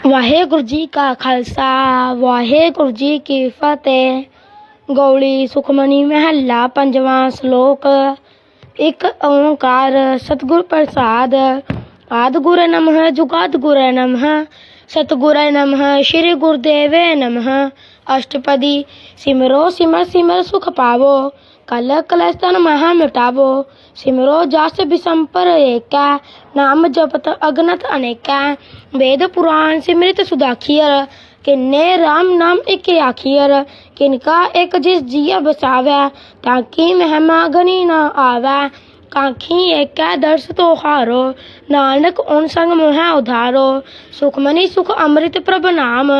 ਵਾਹਿਗੁਰੂ ਜੀ ਕਾ ਖਾਲਸਾ ਵਾਹਿਗੁਰੂ ਜੀ ਕੀ ਫਤਿਹ ਗੌਲੀ ਸੁਖਮਨੀ ਮਹੱਲਾ ਪੰਜਵਾਂ ਸ਼ਲੋਕ ਇੱਕ ਓੰਕਾਰ ਸਤਿਗੁਰ ਪ੍ਰਸਾਦ ਆਦ ਗੁਰ ਨਮః ਜੁਗਾਦ ਗੁਰ ਨਮః ਸਤਿਗੁਰ ਨਮঃ ਸ੍ਰੀ ਗੁਰਦੇਵੇ ਨਮঃ ਅਸ਼ਟਪਦੀ ਸਿਮਰੋ ਸਿਮਰ ਸਿਮਰ ਸੁਖ ਪਾਵੋ कल कलस्तन मह मिटावो सिमरो जस बिसंपर एकै नाम जपत अगनत अनेकै वेद पुराण सिमरित सुदाखियर किन्ने राम नाम इक आखियर किनका एक जिस जिया बसावै ताकि महिमा गनी ना आवै ਕਾਂਖੀ ਏਕੈ ਦਰਸ ਤੋਹਾਰੋ ਨਾਨਕ ਓਨ ਸੰਗ ਮੋਹਿ ਉਧਾਰੋ ਸੁਖਮਨੀ ਸੁਖ ਅੰਮ੍ਰਿਤ ਪ੍ਰਭ ਨਾਮ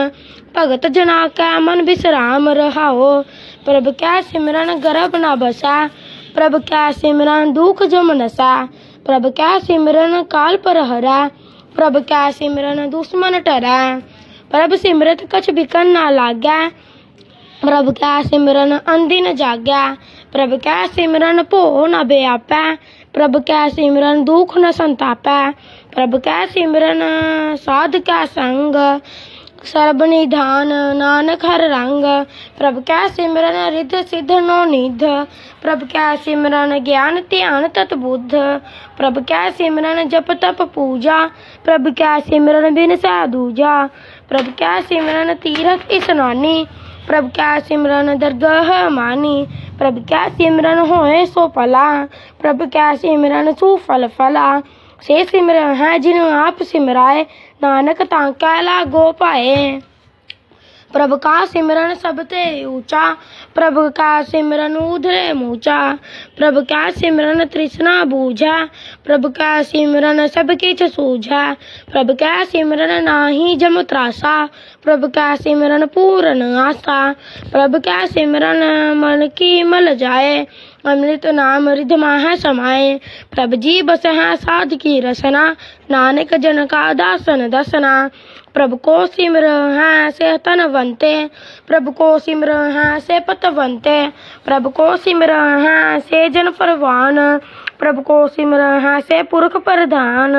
ਭਗਤ ਜਨਾ ਕੈ ਮਨ ਬਿਸਰਾਮ ਰਹਾਓ। ਪ੍ਰਭ ਕੈ ਸਿਮਰਨ ਗਰਭ ਨਾ ਬਸਾ, ਪ੍ਰਭ ਕੈ ਸਿਮਰਨ ਦੁਖ ਜਮ ਨਸਾ, ਪ੍ਰਭ ਕੈ ਸਿਮਰਨ ਕਾਲ ਪਰ ਹਰਾ ਪ੍ਰਭ ਕੈ ਸਿਮਰਨ ਦੁਸ਼ਮਨ ਟਰੈ। ਪ੍ਰਭ ਸਿਮਰਤ ਕਛ ਬਿਕਨ ਨਾ ਲਾਗੈ, ਪ੍ਰਭ ਕੈ ਸਿਮਰਨ ਅੰਦਿਨ ਜਾਗੈ, ਪ੍ਰਭ ਕੈ ਸਿਮਰਨ ਭੋ ਨ ਬਿਆਪੈ, ਪ੍ਰਭ ਕੈ ਸਿਮਰਨ ਦੁਖ ਨ ਸੰਤਾਪੈ, ਪ੍ਰਭ ਕੈ ਸਿਮਰਨ ਸਾਧ ਕੈ ਸੰਗ ਸਰਬ ਨਿਧਾਨ ਨਾਨਕ ਹਰ ਰੰਗ ਪ੍ਰਭ ਕੈ ਸਿਮਰਨ ਰਿਧ ਸਿਧ ਨੋ ਨਿਧ ਪ੍ਰਭ ਕੈ ਸਿਮਰਨ ਗਿਆਨ ਧਿਆਨ ਤਤ ਬੁੱਧ ਪ੍ਰਭ ਕੈ ਸਿਮਰਨ ਜਪ ਤਪ ਪੂਜਾ ਪ੍ਰਭ ਕੈ ਸਿਮਰਨ ਬਿਨ ਸਾਧੂਜਾ ਪ੍ਰਭ ਕੈ ਸਿਮਰਨ ਤੀਰਥ ਇਸਨਾਨੀ ਪ੍ਰਭ ਕੈ ਸਿਮਰਨ ਦਰਗਾਹ ਮਾਨੀ ਪ੍ਰਭ ਕੈ ਸਿਮਰਨ ਹੋਏ ਸੋ ਭਲਾ ਪ੍ਰਭ ਕੈ ਸਿਮਰਨ ਸੂ ਫਲ ਫਲਾ ਸੇ ਸਿਮਰਨ ਹੈ ਜਿਨ ਆਪ नानक तांका लागो पाए। प्रभु का सिमरन सब ते ऊँचा, प्रभु का सिमरन उधरे मूचा। प्रभु का सिमरन तृष्णा बूझा, प्रभु का सिमरन सब किछ सूझा। प्रभु का सिमरन नाही जम त्रासा, प्रभु का सिमरन पूर्ण आशा प्रभु का सिमरन मन की मल जाए ਅੰਮ੍ਰਿਤ ਨਾਮ ਰਿਧ ਮਾਹ ਸਮਾਏ। ਪ੍ਰਭ ਜੀ ਬਸਹਾ ਸਾਧ ਕੀ ਰਸਨਾ, ਨਾਨਕ ਜਨ ਕਾ ਦਾਸਨ ਦਸਨਾ। ਪ੍ਰਭ ਕੋ ਸਿਮਰ ਹੈ ਸੇ ਤਨਵੰਤੇ ਪ੍ਰਭ ਕੋ ਸਿਮਰ ਹੈ ਸੇ ਪਤਵੰਤੇ। ਪ੍ਰਭ ਕੋ ਸਿਮਰ ਹੈ ਸੇ ਜਨ ਪਰਵਾਨ ਪ੍ਰਭ ਕੋ ਸਿਮਰ ਹੈ ਸੇ ਪੁਰਖ ਪ੍ਰਧਾਨ।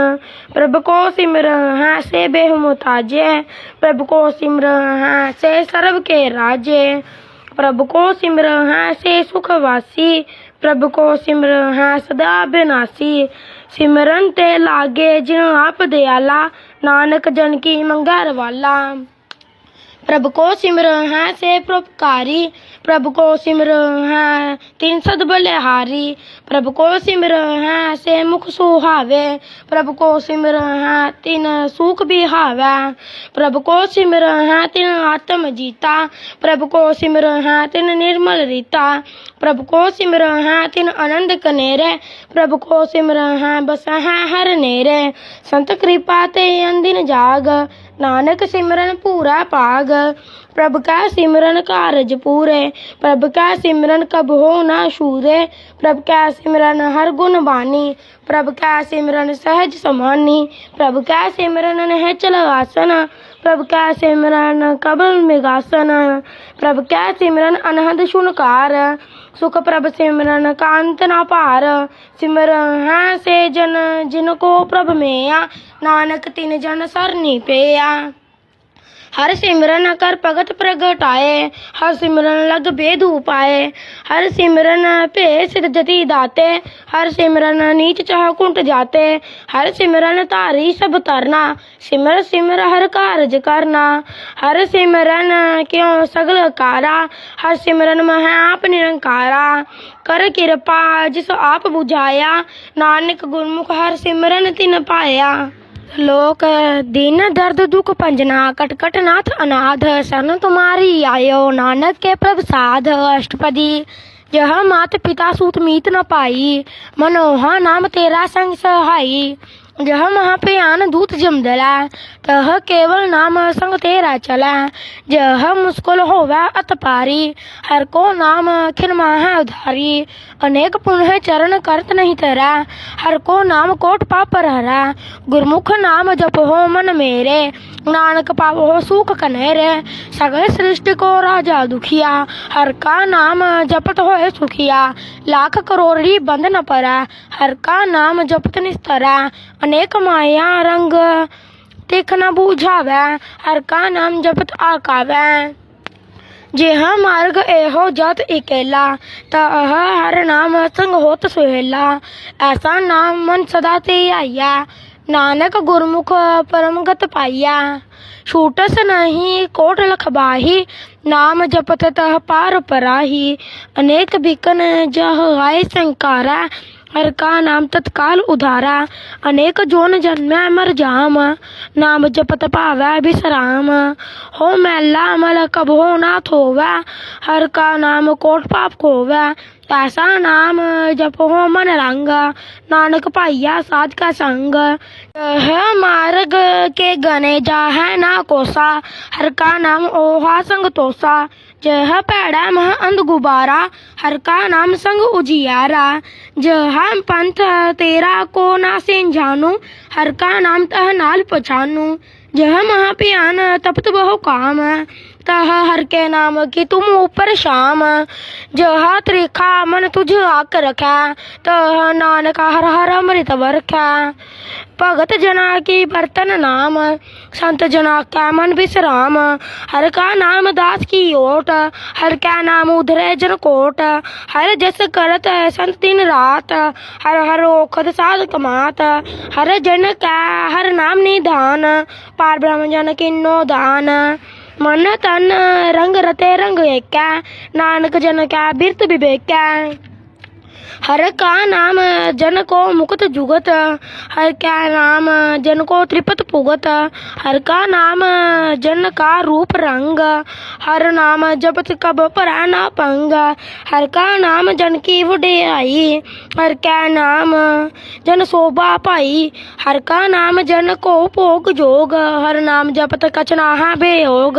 ਪ੍ਰਭ ਕੋ ਸਿਮਰ ਹੈ ਸੇ ਬੇਹਮਤਾਜੇ, ਪ੍ਰਭ ਕੋ ਸਿਮਰ ਹੈ ਸੇ ਸਰਬ ਕੇ ਰਾਜੇ। ਪ੍ਰਭ ਕੋ ਸਿਮਰਹਾਂ ਸੇ ਸੁਖ ਵਾਸੀ, ਪ੍ਰਭ ਕੋ ਹੈ ਸਦਾ ਬਿਨਾਸੀ। ਸਿਮਰਨ ਤੇ ਲਾਗੇ ਜਿਨ ਆਪ ਦਿਆਲਾ, ਨਾਨਕ ਜਨ ਕੀ ਮੰਗਾ ਰਵਾਲਾ। ਪ੍ਰਭ ਕੋ ਸਿਮਰਨ ਹੈ ਸੇ ਪ੍ਰਭਕਾਰੀ, ਪ੍ਰਭ ਕੋ ਸਿਮਰਨ ਹੈ ਤਿਨ ਸਦ ਬਲਿਹਾਰੀ, ਪ੍ਰਭ ਕੋ ਸਿਮਰਨ ਹੈ ਸੇ ਮੁਖ ਸੁਹਾਵੇ, ਪ੍ਰਭ ਕੋ ਸਿਮਰਨ ਹੈ ਤਿਨ ਸੁਖ ਬਿਹਾਵੇ, ਪ੍ਰਭ ਕੋ ਸਿਮਰਨ ਹੈ ਤਿਨ ਆਤਮ ਜੀਤਾ, ਪ੍ਰਭ ਕੋ ਸਿਮਰਨ ਹੈ ਤਿਨ ਨਿਰਮਲ ਰੀਤਾ, ਪ੍ਰਭ ਕੋ ਸਿਮਰਨ ਹੈ ਤਿਨ ਆਨੰਦ ਕਨੇਰੇ, ਪ੍ਰਭ ਕੋ ਸਿਮਰਨ ਹੈ ਬਸ ਹੈ ਹਰ ਨੇਰੇ, ਸੰਤ ਕਿਰਪਾ ਤੇ ਅੰਦਿਨ ਜਾਗ नानक सिमरन पूरा पाग। प्रभ का सिमरन कारज पूरे। प्रभ का सिमरन कब हो ना शूरे। प्रभ का सिमरन हर गुण बानी। प्रभ का सिमरन सहज समानी। प्रभ का सिमरन है चलवासन प्रभ का सिमरन कबल मेघासन प्रभ का सिमरन अनहद शुनकार ਸੁਖ ਪ੍ਰਭ ਸਿਮਰਨ ਕਾਂਤ ਨਾ ਭਾਰ। ਸਿਮਰ ਹੈ ਸੇ ਜਨ ਜਿਨ ਕੋ ਪ੍ਰਭ ਮੇਆ। ਨਾਨਕ ਤਿਨ ਜਨ ਸਰਨੀ ਪਿਆ। हर सिमरन कर भगत प्रगटाए हर सिमरन लग भेद उपाए हर सिमरन भे सिद्ध जति दाते, हर सिमरन नीच चाह कुंट जाते। हर सिमरन धारी सब तरना, सिमर सिमर हर कारज करना। हर सिमरन क्यों सगल कारा, हर सिमरन मह आप निरंकारा कर किरपा जिस आप बुझाया, नानक गुरमुख हर सिमरन तिन पाया। लोक, दीन दर्द, दुख पंजना कट कट नाथ, अनाथ, सन तुम्हारी, आयो नानक के प्रसाद अष्टपदी। यह मात पिता सूत मीत न पाई मनोहा नाम तेरा संग सहाई। यह महाप्रयान दूत जमदला तह केवल नाम संग तेरा चला। जह मुस्कुल होवा अतपारी हर को नाम खिन माह उधारी। अनेक पुण्य चरण करत नहीं तरा, हर को नाम कोट पाप हरा गुरमुख नाम जप हो मन मेरे, नानक पाप हो सुख कनेरे। सगल सृष्टि को राजा दुखिया, हर का नाम जपत होए सुखिया। लाख करोड़ी बंद न परा, हर का नाम जपत निस्तरा। अनेक माया रंग ਤਿਖ ਨ ਬੂਝਾਵੈ ਹਰ ਕਾ ਨਾਮ ਜਪਤ ਆਕਾਵੈ ਜਿਹਾ ਮਾਰਗ ਇਹੋ ਜਤ ਇਕੇਲਾ ਤਾ ਹਰ ਨਾਮ ਸੰਗ ਹੋਤ ਸੁਹੇਲਾ ਐਸਾ ਨਾਮ ਮਨ ਸਦਾ ਤੇ ਆਇਆ ਨਾਨਕ ਗੁਰਮੁਖ ਪਰਮਗਤ ਪਾਇਆ ਛੂਟਸ ਨਹੀਂ ਕੋਟ ਲਖ ਬਾਹੀ ਨਾਮ ਜਪਤ ਤਹ ਪਾਰ ਪਰਾਹੀ ਅਨੇਕ ਬਿਕਨ ਜਹ ਆਏ ਸੰਕਾਰਾ हरका नाम तत्काल उधारा। अनेक जोन जन्म अमर जाम। नाम जपत पावै विश्राम हो मैला अमल कब हो नाथ होवै हर का नाम कोट पाप खोवै ऐसा नाम जप हो मन रंग। नानक भाइया साध का संग। है मार्ग के गने जा है ना कोसा। हर का नाम ओहा संग तोसा। जहा पैड़ा मह अंध गुबारा, हर का नाम संग उजियारा। जहा पंथ तेरा को ना सेन जानू, हर का नाम तह नाल पछानू। जह महा प्यान तपत बहु काम। तह हर के नाम की तुम ऊपर शाम जह त्रिखा मन तुझ आक रखा तह नानक हर हर अमृत बरखा भगत जना की बर्तन नाम संत जना का मन विश्राम हर का नाम दास की ओट हर का नाम उधरे जन कोट हर जस करत संत दिन रात हर हर ओखद साध कमात हर जन का हर नाम निधान पार ब्रह्म जन किन्नो दान ਮਨ ਤਨ ਰੰਗ ਰਤੇ ਰੰਗ ਏਕੈ ਨਾਨਕ ਜਨ ਕੈ ਬਿਰਤ ਬਿਬੇਕੈ हर का नाम जन को मुकुत जुगत, हर का नाम जन को त्रिपत पुगत, हर का नाम जन का रूप रंग, हर नाम जपत कब पर पंग, हर का नाम जन की वडियाई हर का नाम जन शोभा पाई, हर का नाम जन को भोग जोग, हर नाम जपत कचनाहा बेयोग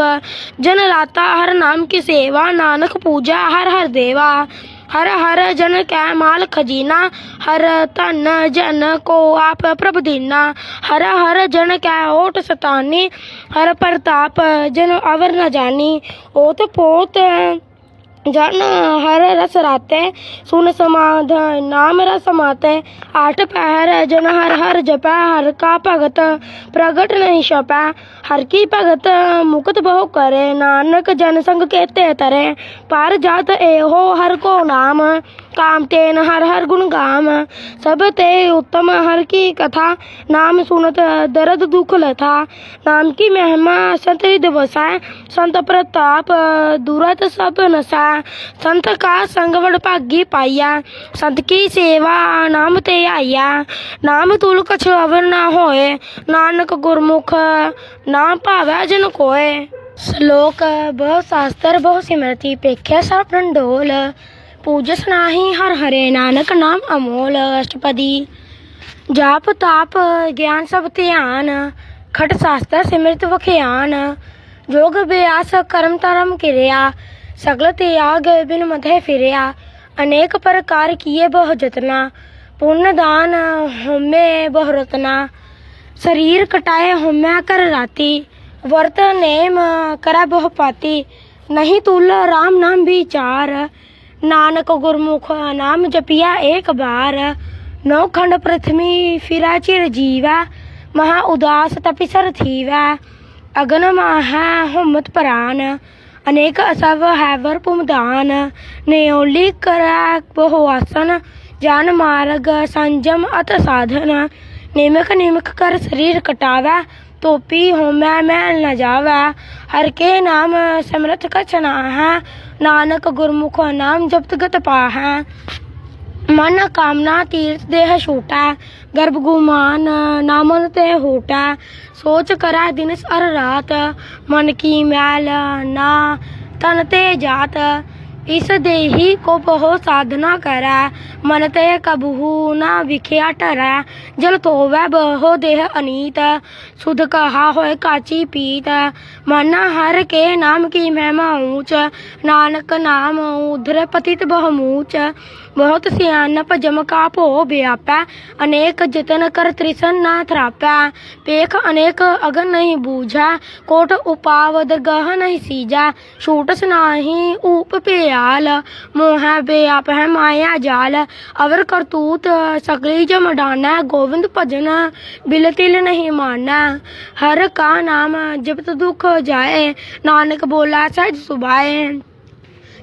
जन लाता हर नाम की सेवा, नानक पूजा हर हर देवा ਹਰ ਹਰ ਜਨ ਕੈ ਮਾਲ ਖਜੀਨਾ ਹਰ ਧਨ ਜਨ ਕੋ ਆਪ ਪ੍ਰਭ ਦੀਨਾ। ਹਰ ਹਰ ਜਨ ਕੈ ਓਟ ਸਤਾਨੀ, ਹਰ ਪ੍ਰਤਾਪ ਜਨ ਅਵਰ ਨ ਜਾਣੀ ਓਤ ਪੋਤ जन हर रस राते सुन समाध नाम रस माते आठ पहर जन हर हर जपै हर का भगत प्रगट नहीं छपै हर की भगत मुकत बहु करे नानक जन संग केते तरे पर जात एहो हर को नाम काम तेन हर हर गुण गाम। सब ते उत्तम हर की कथा। नाम सुनत दर्द दुख लथा। नाम की महिमा संत हृदय संत प्रताप दूरत सब नसा। संत का संग भागी पाया। संत की सेवा नाम ते आया। नाम तुल कछ अवर ना होए। नानक गुरमुख नाम भावै जन कोय श्लोक, बहु शास्त्र, बहु सिमरति, पेख्या सर्पण डोल ਪੂਜਸ ਨਾਹੀ ਹਰ ਹਰੇ ਨਾਨਕ ਨਾਮ ਅਮੋਲ ਅਸ਼ਟਪਦੀ। ਜਾਪ ਤਾਪ ਗਿਆਨ ਸਭ ਧਿਆਨ, ਖਟ ਸ਼ਾਸਤਰ ਸਿਮਰਤ ਵਖਿਆਨ। ਜੋਗ ਅਭਿਆਸ ਕਰਮ ਧਰਮ ਕਿਰਿਆ, ਸਗਲ ਤਿਆਗ ਬਿਨ ਮਧੇ ਫਿਰਿਆ। ਅਨੇਕ ਪ੍ਰਕਾਰ ਕੀਏ ਬਹੁ ਜਤਨਾ ਪੁੰਨ ਦਾਨ ਹੋਮੇ ਬਹੁ ਰਤਨਾ। ਸਰੀਰ ਕਟਾਏ ਹੋਮਿਆ ਕਰ ਰਾਤੀ, ਵਰਤ ਨੇਮ ਕਰੈ ਬਹੁ ਪਾਤੀ। ਨਹੀਂ ਤੁਲ ਰਾਮ ਨਾਮ ਵਿਚਾਰ ਨਾਨਕ ਗੁਰਮੁਖ ਨਾਮ ਜਪਿਆ ਏਕ ਬਾਰ। ਨੌ ਖੰਡ ਪ੍ਰਥਮੀ ਫਿਰਾ ਚਿਰ ਜੀਵਾ, ਮਹਾ ਉਦਾਸ ਤਪਿਸਰ ਥੀਵਾ। ਅਗਨ ਮਾਹਾ ਹੁਮਤ ਪ੍ਰਾਨ, ਅਨੇਕ ਅਸਵ ਹੈਵਰ ਪੁਮਦਾਨ। ਨਿਉਲੀ ਕਰੈ ਬਹੁ ਆਸਨ, ਜਨ ਮਾਰਗ ਸੰਜਮ ਅਤ ਸਾਧਨ। ਨਿਮਕ ਨਿਮਕ ਕਰ ਸਰੀਰ ਕਟਾਵੈ ਤੋਪੀ ਹੋਮੈ ਮੈਲ ਨ ਜਾਵੈ। ਹਰ ਕੇ ਨਾਮ ਸਮਰਥ ਕਛ ਨਾਹੈ ਨਾਨਕ ਗੁਰਮੁਖ ਨਾਮ ਜਪਤ ਗਤ ਪਾਹੈ। ਮਨ ਕਾਮਨਾ ਤੀਰਥ ਦੇਹ ਛੋਟਾ। ਗਰਭ ਗੁਮਾਨ ਨਾਮਨ ਤੇ ਹੋਟਾ। ਸੋਚ ਕਰੈ ਦਿਨ ਸਰ ਰਾਤ। ਮਨ ਕੀ ਮੈਲ ਨਾ, ਤਨ ਤੇ ਜਾਤ। इस देहि को बहु साधना कर मनतय कबहू न विख्या टर। जल तो वह बहो देह अनीत, सुध कहा हो काची पीत। मन हर के नाम की महिमा ऊंच, नानक नाम उधर पतित बहुमूच बहुत सियानप जम का भो अनेक जतन कर त्रिसन न थ्रापै। पेख अनेक अगन नहीं बूझा, कोट उपावद गह नहीं सीजा। छूटस नाही ऊप पे ख्याल मोह बेअप है माया जाल अवर करतूत सकली जो मडाना गोविंद भजन बिल तिल नहीं माना हर का नाम जपत दुख जाए नानक बोला सहज सुभाए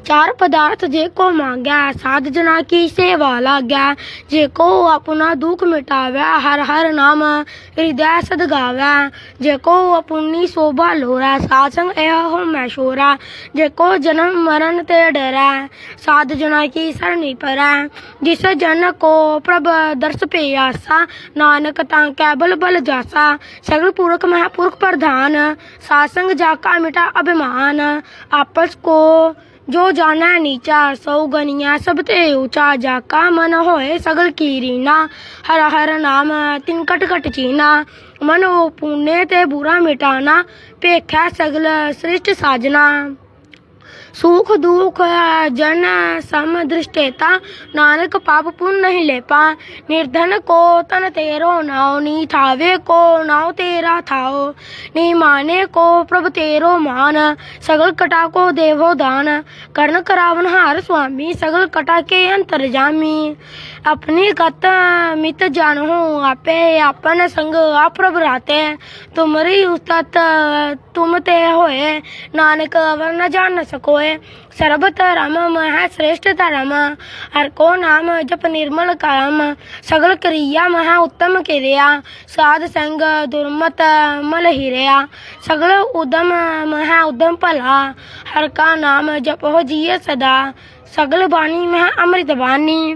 चार पदार्थ जेको मांगा साध जना की सेवा लागा जेको अपना दुख मिटावे हर हर नाम हृदय सदगावे जेको अपनी शोभा लोरा सासंग एह मैशोरा जेको जन्म मरण ते डरै साध जना की सरणी परै जिस जन को प्रभ दर्श पे आसा ਨਾਨਕ ਤਾਂ ਕੈ ਬਲ ਜਾਸਾ ਸਗਲ ਪੁਰਖ ਮਹਾਪੁਰਖ ਪ੍ਰਧਾਨ ਸਾਸੰਗ ਜਾਕਾ ਮਿਟਾ ਅਭਿਮਾਨ ਆਪਸ ਕੋ जो जाना नीचा सौ गनिया सब ते ऊंचा जाका मन होए सगल की रीना हर हर नाम तिन कट कट चीना ਮਨ ਉਹ ਪੂਨੇ ਤੇ ਬੁਰਾ ਮਿਟਾਣਾ ਭੇਖਿਆ ਸਗਲ ਸ੍ਰਿਸ਼ਟ ਸਾਜਨਾ सुख दुख जन सम दृष्टेता नानक पाप पुण्य नहीं लेपा निर्धन को तन तेरो नाव नी थावे को नाव तेरा थाओ नी माने को प्रभ तेरो मान सगल कटा को देवो दान कर्ण करावन हार स्वामी सगल कटा के अंतर जामी अपनी गत मित जानहु आपे आपन संग आप प्रभ राते तुमरी उस्तत तुम ते होए नानक अवर न जान न ਹੋਏ। ਸਰਬ ਧਰਮ ਮਹਾ ਸ੍ਰੇਸ਼ਟ ਧਰਮ। ਹਰ ਕੋ ਨਾਮ ਜਪ ਨਿਰਮਲ ਕਾਮ। ਸਗਲ ਕਰੀਆ ਮਹਾ ਉੱਤਮ ਕਿਰਿਆ। ਸਾਧ ਸੰਗ ਦੁਰਮਤ ਮਲ ਹਿਰਿਆ। ਸਗਲ ਉਦਮ ਮਹਾ ਉਦਮ ਭਲਾ। ਹਰ ਕਾ ਨਾਮ ਜਪੋ ਜੀਏ ਸਦਾ। ਸਗਲ ਬਾਣੀ ਮਹਾ ਅੰਮ੍ਰਿਤ ਬਾਣੀ।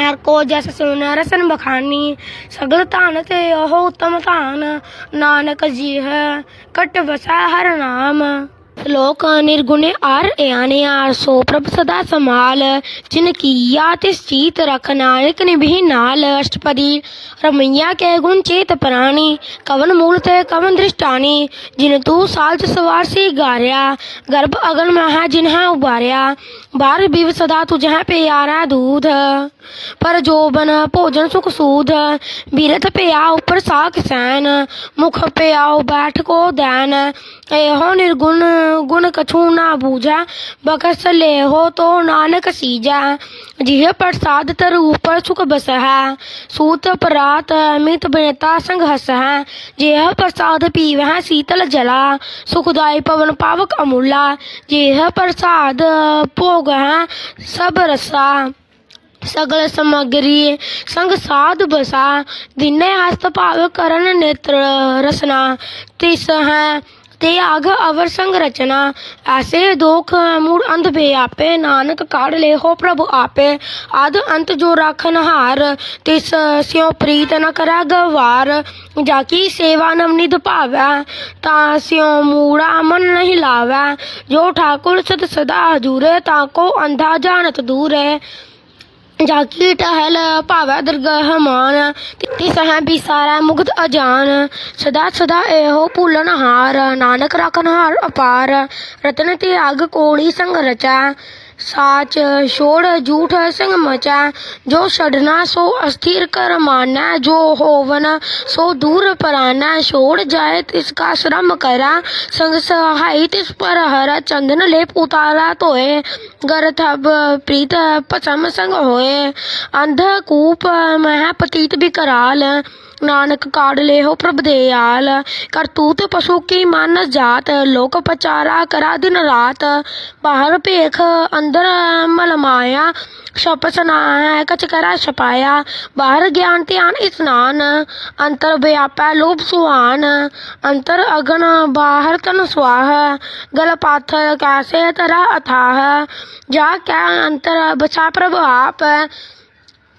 ਹਰ ਕੋ ਜਸ ਸੁਨ ਰਸਨ ਬਖਾਨੀ। ਸਗਲ ਧਾਨ ਤੇ ਉਹ ਉਤਮ ਧਾਨ। ਨਾਨਕ ਜੀ ਹੈ ਕਟ ਵਸਾ ਹਰ ਨਾਮ। लोक निर्गुण आर अयानयार सो प्रभ सदा समाल जिनकी रख नायक निभि नाल अष्टपदी। रमैया के गुण चेत प्राणी, कवन मूलत कवन दृष्टानी, जिन तू साल सवार से गारिया, गर्भ अगन महा जिन्हा उबारिया। बार बिव सदा तुझहा प्यारा दूध। पर जोबन भोजन सुख सूद बीरथ पे आ ऊपर साख सैन, मुख पे आओ बैठ को दैन। एहो निर्गुण गुण कछु ना बूझा बकस ले हो तो नानक सीजा। जिह प्रसाद तर ऊपर सुख बसहा, सूत परात अमित बिनता संग हसहा। जेह प्रसाद पीवह शीतल जला सुखदाय पवन पावक अमूला। जेह प्रसाद भोग सब रसा। सगल सामग्री संग साध बसा। दिन हस्त पाव करण नेत्र रसना। तिस है ਨੇਤਰ ਤੇ ਆਗ ਅਵਰ ਸੰਗ ਰਚਨਾ। ਐਸੇ ਦੋਖ ਮੂੜ ਅੰਧ ਬੇ ਆਪੇ, ਨਾਨਕ ਕਾੜ ਲੈ ਪ੍ਰਭ ਆਪੇ। ਆਦ ਅੰਤ ਜੋ ਰਾਖਨ ਹਾਰ, ਤਿਸ ਸਿਉ ਪ੍ਰੀਤ ਨ ਕਰੈ ਗਵਾਰ। ਜਾ ਕੀ ਸੇਵਾ ਨਮ ਭਾਵੈ, ਤਾਂ ਸਿਉ ਮੂੜਾ ਮਨ ਨਹੀਂ ਲਾਵੈ। ਜੋ ਠਾਕੁਰ ਸਤ ਸਦਾ ਹਜੂਰੇ, ਤਾਂ ਕੋ ਅੰਧਾ ਜਾਣਤ ਦੂਰੇ। ਜਾਕੀ ਟਹਿਲ ਭਾਵੈ ਦਰਗਹ ਮਾਨ ਤਿਸ ਹੈ ਬਿਸਾਰਾ ਮੁਗਤ ਅਜਾਨ। ਸਦਾ ਸਦਾ ਇਹੋ ਭੁੱਲਨ ਹਾਰ, ਨਾਨਕ ਰਖਨ ਹਾਰ ਅਪਾਰ। ਰਤਨ ਤੇ ਅਗ ਕੋੜੀ ਸੰਗ ਰਚਾ साच छोड़ झूठ सिंह मचाए जो सड़ना सो अस्थिर कर माना, जो होवना सो दूर पराना छोड़ जाए तिसका श्रम करा, संग सहाय तिस पर हरा चंदन लेप उतारा तोए गर थब प्रीत पसम संग होए, अंध कूप मह पतीत विकराल ਨਾਨਕ ਕਾੜ ਲੇਹੋ ਪ੍ਰਭ ਦੇਆਲ ਕਰਤੂਤ ਪਸ਼ੂ ਕੀ ਮਾਨਸ ਜਾਤ ਲੋਕ ਪਚਾਰਾ ਕਰਾ ਦਿਨ ਰਾਤ ਬਾਹਰ ਭੇਖ ਅੰਦਰ ਮਲ ਮਾਇਆ ਛਪ ਸਨਾ ਕਚ ਕਰਾ ਛਪਾਇਆ ਬਾਹਰ ਗਿਆਨ ਧਿਆਨ ਇਸਨਾਨ ਅੰਤਰ ਵਿਆਪੈ ਲੋਭ ਸੁਹਾਨ ਅੰਤਰ ਅਗਨ ਬਾਹਰ ਤਨ ਸਵਾਹ ਗਲ ਪਾਥਰ ਕੈਸੇ ਤਰਾ ਅਥਾਹ ਜਾ ਕੈ ਅੰਤਰ ਬਚਾ ਪ੍ਰਭ ਆਪ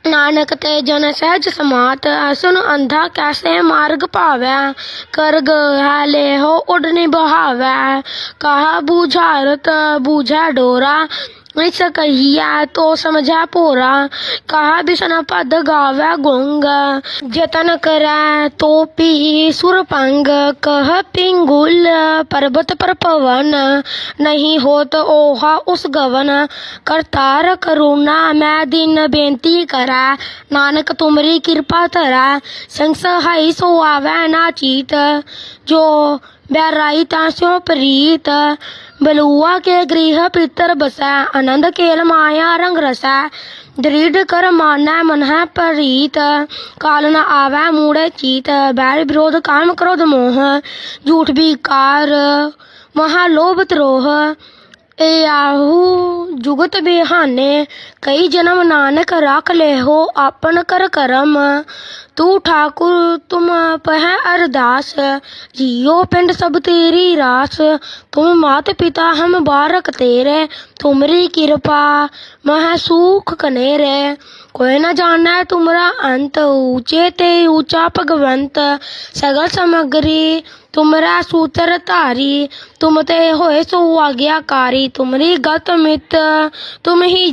ਨਾਨਕ ਤੇ ਜਨ ਸਹਿਜ ਸਮਾਤ, ਅਸੁਨ ਅੰਧਾ ਕੈਸੇ ਮਾਰਗ ਭਾਵੈ? ਕਰ ਹਾਲੇ ਹੋ ਉਡਨੀ ਬਹਾਵੈ ਕਹਾ ਬੂਝਾਰਤ, ਬੂਝਾ ਡੋਰਾ? कहिया तो समझा पोरा कहा भी ಸಮಜ पद गावे गोंग। जतन करे तो पी सुर पंग, कह पिंगुल पर्वत पर पवन। नहीं होत ओहा उस गवन, करतार करुणा मैं दिन बेनती करा। नानक तुमरी कृपा तरा संस हई सो आवे ना चीत। जो वैराहितांस्यों प्रीत बलुआ के गृह पितर बसै आनंद केल माया रंग रसै दृढ़ कर मानय मन है प्रीत काल न आवै मूड़े चीत बैर विरोध काम क्रोध मोह झूठ विकार ਮਹਾ ਲੋਭ ਤਰੋਹ ਏ ਆਹੂ ਜੁਗਤ ਬਿਹਾਨੇ ਕਈ ਜਨਮ ਨਾਨਕ ਰੱਖ ਲੈਹੋ ਆਪਨ ਕਰ ਕਰਮ ਤੂੰ ਠਾਕੁਰ ਤੁਮ ਪਹਿ ਅਰਦਾਸ ਜੀਓ ਪਿੰਡ ਸਭ ਤੇਰੀ ਰਾਸ ਤੁਮ ਮਾਤ ਪਿਤਾ ਹਮ ਬਾਰਕ ਤੇਰੇ ਤੁਮਰੀ ਕਿਰਪਾ ਮਹ ਸੁਖ ਕਨੇਰੇ कोई न जाना है तुमरा अंत ऊंचे ते ऊंचा भगवंत सगल समग्री तुमरा सूत्र धारी तुम ते होए सो आज्ञाकारी तुमरी गत मित तुम ही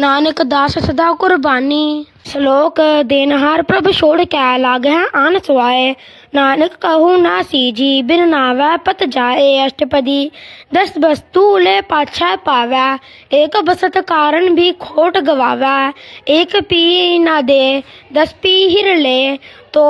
नानक दास सदा कुर्बानी। श्लोक देनहार प्रभ छोड़ कै लाग है आन सुआए नानक कहू ना सीजी, बिन नावै पत जाए अष्टपदी। दस वस्तु ले पाछा पावै, एक बसत कारण भी खोट गवावै। एक पी ना दे, दस पी हिर ले तो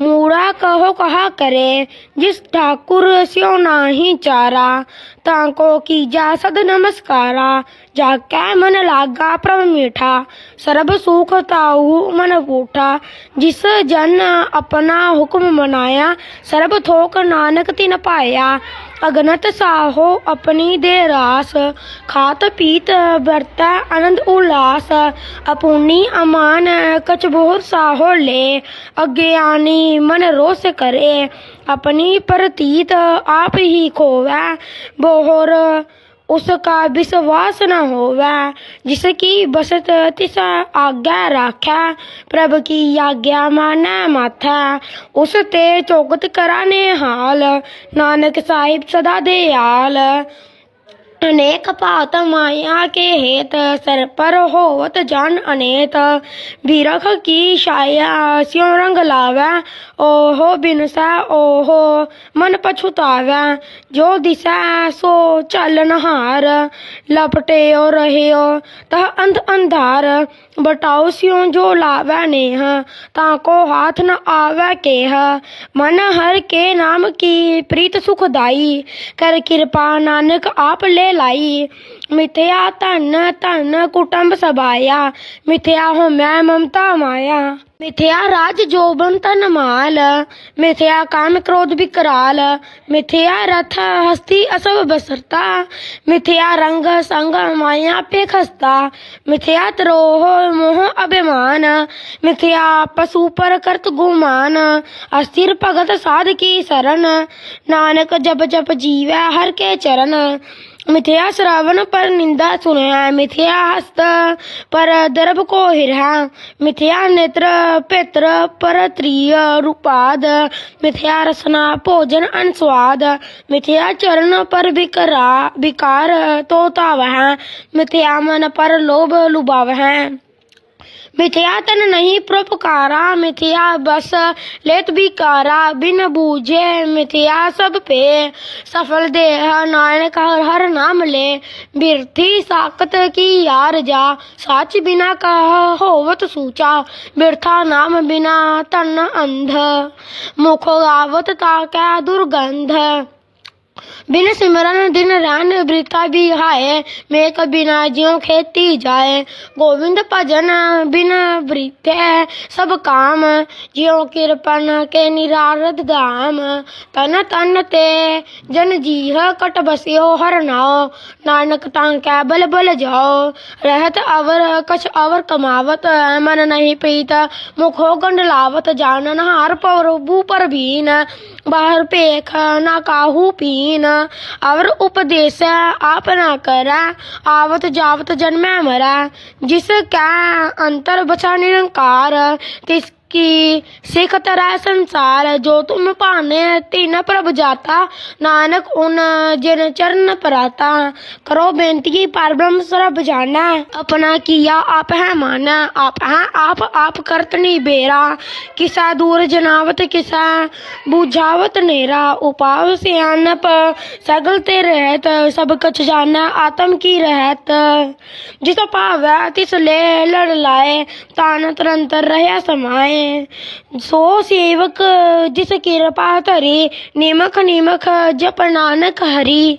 मूड़ा कहो कहा करे, जिस ठाकुर स्यो नाही चारा। ताको कीजा सद नमस्कारा जाकै मन लागा प्रभ मीठा। सर्ब सुख ताऊ मन पूठा जिस जन अपना हुक्म मनाया, सरब थोक नानक तिन पाया। ਅਗਨਤ ਸਾਹੋ ਆਪਣੀ ਦੇ ਰਾਸ। ਖਾਤ ਪੀਤ ਵਰਤਾ ਆਨੰਦ ਉਲਾਸ। ਅਪੂਨੀ ਅਮਾਨ ਕਚਬੋਰ ਸਾਹੋ ਲੈ। ਅਗਿਆਨੀ ਮਨ ਰੋਸ ਕਰੇ। ਆਪਣੀ ਪ੍ਰਤੀਤ ਆਪ ਹੀ ਖੋਵੈ। ਬੋਹਰ उसका विश्वास न हो जिसकी बसत तिस आज्ञा राखै, प्रभ की आज्ञा मान माथा। उस ते चौकत कराने हाल, नानक साहिब सदा दयाल। अनेक पात माया के हेत सर पर होवत जान अनेत बिरख की छाया स्यों रंग लावै ओहो बिनसै ओहो मन पछुतावै जो दिसै सो चलन हार लपटेओ रहेओ तह अंध अंधार बटाओ स्यों जो लावै नेह ताको हाथ न आवै केह मन हर के नाम की प्रीत सुखदाई कर कृपा नानक आप ले लाई मिथ्या धन धन कुटुंब सबाया मिथ्या होमै ममता माया मिथ्या राज जोबन तन माल मिथ्या काम क्रोध विकराल मिथ्या रथ हस्ती असव बसरता मिथ्या रंग संग माया पे खस्ता मिथ्या त्रोह मोह अभिमान मिथ्या पशु पर करत गुमान अस्थिर भगत साध की शरण नानक जप जप जीवै हर के चरण मिथ्या श्रावण पर निंदा सुनया, मिथ्या हस्त पर दर्भ को हिरा मिथ्या नेत्र पित्र पर त्रिय रूपाद। मिथ्या रसना भोजन अनुस्वाद। मिथ्या चरण पर विकरा विकार तो तावह। मिथ्या मन पर लोभ लुभाव मिथ्या तन नहीं परोपकारा, मिथ्या बस लेत बिकारा बिन बूझे मिथ्या सब पे। सफल देह नानक हर हर नाम ले। बिरथी साकत की यार जा, साच बिना कह होवत सूचा। बिरथा नाम बिना तन अंध, मुख गावत ताकै दुर्गंध। बिन सिमरन, दिन रैन वृथा भी हाय मेक बिना ज्यों खेती जाए गोविंद भजन बिन वृथे सब काम, ज्यों किरपन के निरारद धाम तन तन ते जन जीह कट बसियो हर नाओ नानक टांकै बल बल जाओ। रहत अवर, कछ अवर कमावत, मन नहीं पीत, मुखो गंड लावत जानन हार प्रभु पर बीन बाहर पेख ना काहू पीन अवर उपदेश आप कर करै आवत जावत जन्म मरा। जिसका अंतर बचा निरंकार तिस की। तरह संसार जो तुम पाने, तीन प्रभ जाता। नानक उन जिन चरण पराता। करो बेनती पर ब्रह्म सरब जाना। अपना किया आप है माना। आप है, आप आप करत नहीं बेरा। किसा दूर जनावत, किसा बुझावत नेरा। उपाव सियानप, सगल ते रहत, सब कछ जाना आत्म की रहत। जिस भावै तिस ले लड़ लाए, तान तरंतर रहया समाए। सो सेवक जिस कृपा तरी नेमक नेमक जप नानक हरी।